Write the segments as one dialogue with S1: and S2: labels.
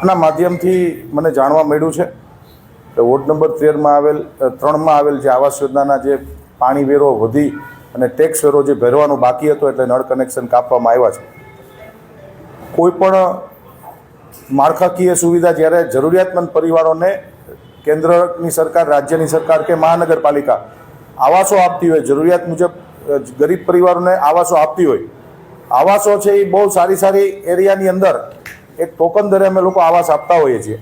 S1: આપના માધ્યમથી મને જાણવા મળ્યું છે કે વોર્ડ નંબર તેરમાં આવેલ ત્રણમાં આવેલ જે આવાસ યોજનાના જે પાણી વેરો વધી અને ટેક્સ વેરો જે ભરવાનો બાકી હતો એટલે નળ કનેક્શન કાપવામાં આવ્યા છે. કોઈપણ માળખાકીય સુવિધા જ્યારે જરૂરિયાતમંદ પરિવારોને કેન્દ્રની સરકાર, રાજ્યની સરકાર કે મહાનગરપાલિકા આવાસો આપતી હોય, જરૂરિયાત મુજબ ગરીબ પરિવારોને આવાસો આપતી હોય, આવાસો છે એ બહુ સારી સારી એરિયાની અંદર એક ટોકન દરે અમે લોકો આવાસ આપતા હોઈએ છીએ.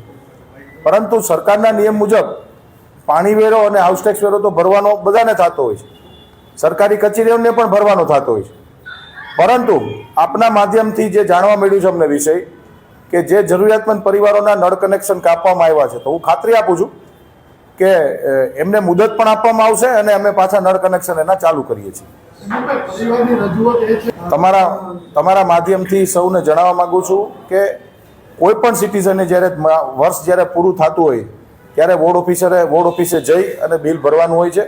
S1: પરંતુ સરકારના નિયમ મુજબ પાણી વેરો અને હાઉસ ટેક્સ વેરો તો ભરવાનો બધાને થતો હોય છે. સરકારી કચેરીઓને પણ ભરવાનો થતો હોય છે. પરંતુ આપના માધ્યમથી જે જાણવા મળ્યું છે અમને વિષય કે જે જરૂરિયાતમંદ પરિવારોના નળ કનેક્શન કાપવામાં આવ્યા છે તો હું ખાતરી આપું છું કે એમને મુદત પણ આપવામાં આવશે અને અમે પાછા નળ કનેક્શન એના ચાલુ કરીએ છીએ. તમારા તમારા માધ્યમથી સૌને જણાવવા માગું છું કે કોઈ પણ સિટીઝને જ્યારે વર્ષ જ્યારે પૂરું થતું હોય, ત્યારે વોર્ડ ઓફિસરે, વોર્ડ ઓફિસે જઈ અને બિલ ભરવાનું હોય છે.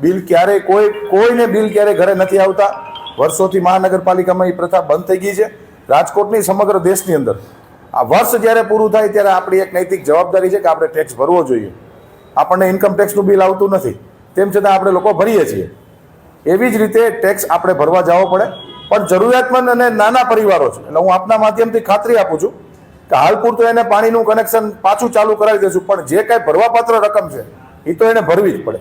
S1: બિલ ક્યારેય કોઈ, કોઈને બિલ ક્યારેય ઘરે નથી આવતા. વર્ષોથી મહાનગરપાલિકામાં એ પ્રથા બંધ થઈ ગઈ છે. રાજકોટની સમગ્ર દેશની અંદર. આ વર્ષ જ્યારે પૂરું થાય ત્યારે આપણી એક નૈતિક જવાબદારી છે કે આપણે ટેક્સ ભરવો જોઈએ. આપણને ઇન્કમ ટેક્સનું બિલ આવતું નથી. તેમ છતાં આપણે લોકો ભરીએ છીએ. એવી જ રીતે ટેક્સ આપણે ભરવા જવો પડે. પણ જરૂરિયાતમંદ અને નાના પરિવારો છે. એટલે હું આપના માધ્યમથી ખાતરી આપું છું કે હાલ પૂરતું એને પાણીનું કનેક્શન પાછું ચાલુ કરાવી દઈશું પણ જે કાંઈ ભરવાપાત્ર રકમ છે એ તો એને ભરવી જ પડે.